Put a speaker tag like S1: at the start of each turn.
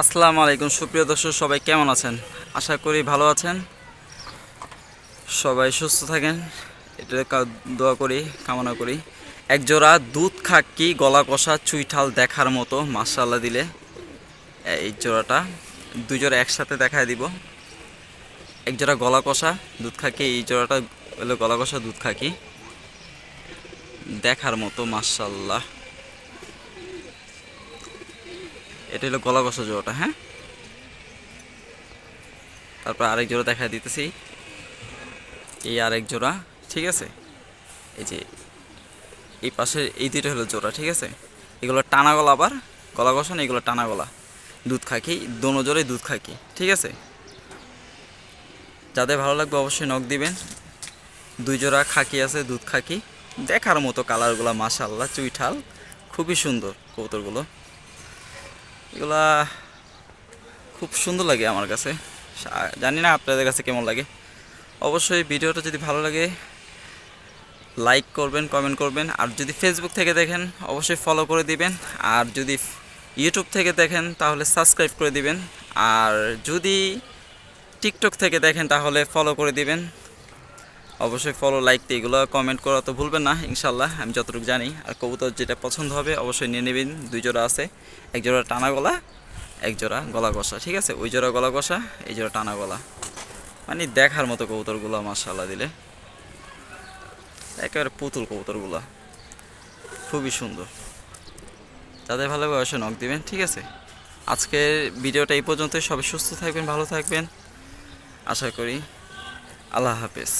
S1: আসসালামু আলাইকুম। সুপ্রিয় দর্শক, সবাই কেমন আছেন? আশা করি ভালো আছেন। সবাই সুস্থ থাকেন। এটা দোয়া করি, কামনা করি। একজোড়া দুধ খাক্কি গলা কষা চুইঠাল দেখার মতো মাসাল্লা দিলে। এই জোড়াটা দুই জোড়া একসাথে দেখায় দিব। এক জোড়া গলা কষা দুধ খাকি, এই জোড়াটা হলো গলা কষা দুধ খাকি। দেখার মতো মাসাল্লাহ এটা হলো গলা কষা জোড়াটা হ্যাঁ? তারপর আরেক জোড়া দেখা দিতেছি। এই আরেক জোড়া, ঠিক আছে? এই যে, এই পাশে এই দুইটা হলো জোড়া, ঠিক আছে? এগুলো টানা গলা আবার গলা কষা এগুলো টানা গলা। দুধ খাকি দোনো জোরে দুধ খাকি ঠিক আছে? যাদের ভালো লাগবে অবশ্যই নখ দিবেন। দুই জোড়া খাকি আছে, দুধ খাকি। দেখার মতো কালারগুলো মাশাল্লাহ চুইঠাল। খুবই সুন্দর কৌতরগুলো এগুলা খুব সুন্দর লাগে আমার কাছে। জানি না আপনাদের কাছে কেমন লাগে। অবশ্যই ভিডিওটা যদি ভালো লাগে লাইক করবেন কমেন্ট করবেন। আর যদি ফেসবুক থেকে দেখেন, অবশ্যই ফলো করে দিবেন। আর যদি ইউটিউব থেকে দেখেন, তাহলে সাবস্ক্রাইব করে দিবেন। আর যদি টিকটক থেকে দেখেন, তাহলে ফলো করে দিবেন। অবশ্যই ফলো লাইক এগুলো কমেন্ট করা তো ভুলবেন না, ইনশাল্লাহ, আমি যতটুকু জানি। আর কবুতর যেটা পছন্দ হবে, অবশ্যই নিয়ে নেবেন। দুই জোড়া আছে, এক জোড়া টানা গলা, এক জোড়া গলা কষা ঠিক আছে? ওই জোড়া গলা কষা এই জোড়া টানা গলা। মানে দেখার মতো কবুতরগুলো মাশাল্লাহ দিলে। একেবারে পুতুল কবুতরগুলো। খুবই সুন্দর। যাদের ভালো অবশ্যই নখ দিবেন, ঠিক আছে? আজকের ভিডিওটা এই পর্যন্তই। সবাই সুস্থ থাকবেন, ভালো থাকবেন। আশা করি আল্লাহ হাফেজ।